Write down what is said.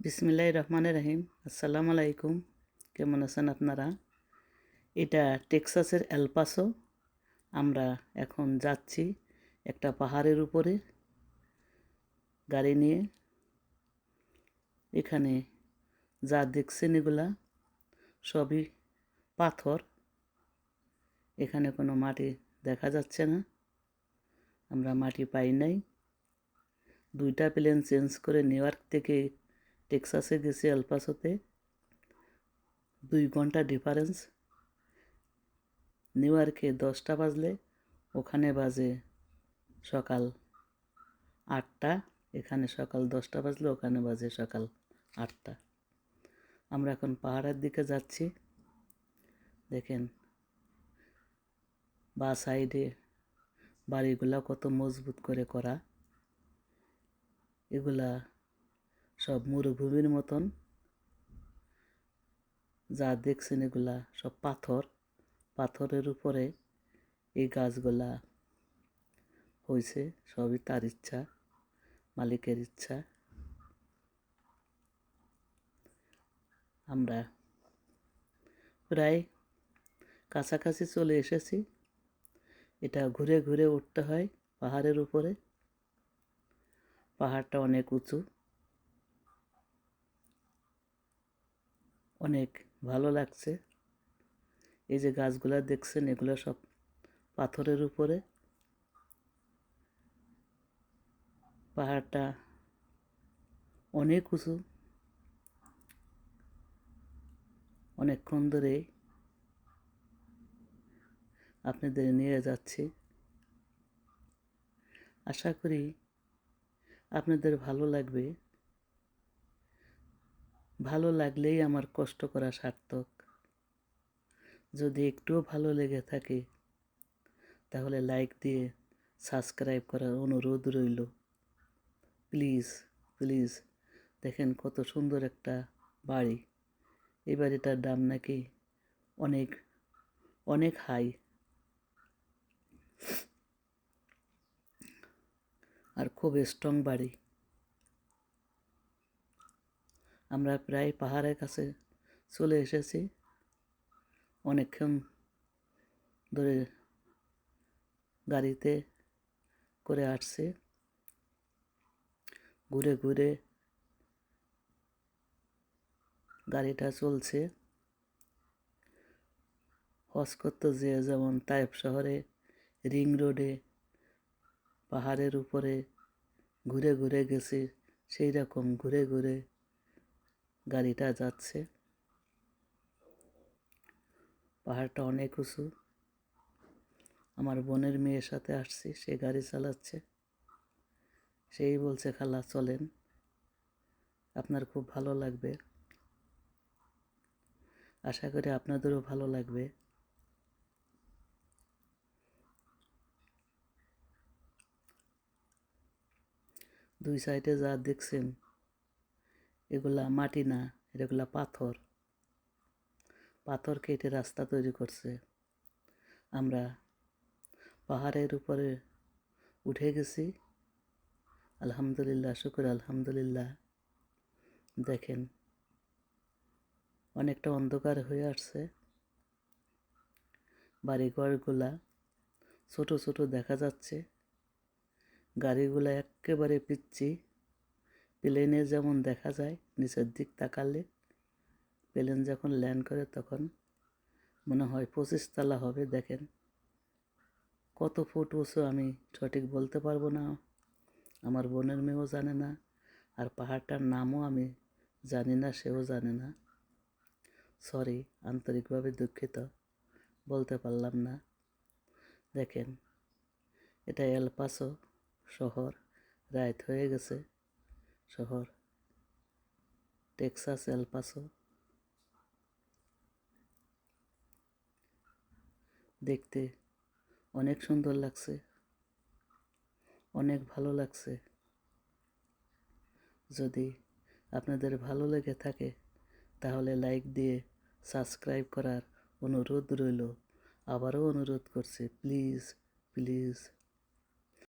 বিসমিল্লাহ রহমানের রহিম। আসসালামু আলাইকুম। কেমন আছেন আপনারা? এটা টেক্সাসের এলপাসো আমরা এখন যাচ্ছি একটা পাহাড়ের উপরে গাড়ি নিয়ে। এখানে যা দেখছেন এগুলা সবই পাথর। এখানে কোনো মাটি দেখা যাচ্ছে না। আমরা মাটি পাই নাই। দুইটা প্লেন চেঞ্জ করে নিউ থেকে টেক্সাসে গেছি এলপাসোতে। দুই ঘণ্টা ডিফারেন্স নিউ ইয়র্কে দশটা বাজলে, ওখানে বাজে সকাল আটটা, এখানে সকাল দশটা বাজলে, ওখানে বাজে সকাল আটটা। আমরা এখন পাহাড়ের দিকে যাচ্ছি। দেখেন, বা সাইডে বাড়িগুলা কত মজবুত করে করা। এগুলা সব মরুভূমির মতন। যা দেখছেন এগুলা সব পাথর। পাথরের উপরে এই গাছগুলা হয়েছে সবই তার ইচ্ছা, মালিকের ইচ্ছা। আমরা প্রায় কাছাকাছি চলে এসেছি। এটা ঘুরে ঘুরে উঠতে হয় পাহাড়ের উপরে। পাহাড়টা অনেক উঁচু। অনেক ভালো লাগছে। এই যে গাছগুলা দেখছেন, এগুলো সব পাথরের উপরে। পাহাড়টা অনেক উঁচু। অনেকক্ষণ ধরে আপনাদের নিয়ে যাচ্ছি। আশা করি আপনাদের ভালো লাগবে। ভালো লাগলেই আমার কষ্ট করা সার্থক। যদি একটুও ভালো লেগে থাকে, তাহলে লাইক দিয়ে সাবস্ক্রাইব করার অনুরোধ রইল। প্লিজ প্লিজ দেখেন কত সুন্দর একটা বাড়ি। এই বাড়িটার দাম নাকি অনেক অনেক হাই আর খুব স্ট্রং বাড়ি। আমরা প্রায় পাহাড়ের কাছে চলে এসেছি। অনেকক্ষণ ধরে গাড়িতে করে আসছে। ঘুরে ঘুরে গাড়িটা চলছে। হজ করতে যে যেমন তাইপ শহরে রিং রোডে পাহাড়ের উপরে ঘুরে ঘুরে গেছে, সেই রকম ঘুরে ঘুরে গাড়িটা যাচ্ছে। পাহাড়টা অনেক উঁচু। আমার বোনের মেয়ের সাথে আসছি, সে গাড়ি চালাচ্ছে। সেই বলছে, খালা, চলেন। আপনার খুব ভালো লাগবে। আশা করি আপনাদেরও ভালো লাগবে। দুই সাইডে যা দেখছেন এগুলা মাটি না এগুলা পাথর। পাথর কেটে রাস্তা তৈরি করছে। আমরা পাহাড়ের উপরে উঠে গেছি। আলহামদুলিল্লাহ, শুকুর, আলহামদুলিল্লাহ। দেখেন, অনেকটা অন্ধকার হয়ে আসছে। বাড়িঘরগুলা ছোট ছোট দেখা যাচ্ছে। গাড়িগুলো একেবারে পিচ্ছি প্লেনে যেমন দেখা যায়, নিচের দিক তাকালে প্লেন যখন ল্যান্ড করে তখন মনে হয় পঁচিশ তালা হবে, দেখেন। কত ফুট উঁচু আমি সঠিক বলতে পারব না, আমার বোনের মেয়েও জানে না, আর পাহাড়টার নামও আমি জানি না, সেও জানে না। সরি আন্তরিকভাবে দুঃখিত, বলতে পারলাম না। দেখেন, এটা এলপাসো শহর রাত হয়ে গেছে। শহর। টেক্সাস এলপাসো দেখতে অনেক সুন্দর লাগছে। অনেক ভালো লাগছে। যদি আপনাদের ভালো লেগে থাকে, তাহলে লাইক দিয়ে সাবস্ক্রাইব করার অনুরোধ রইল। আবারও অনুরোধ করছে প্লিজ প্লিজ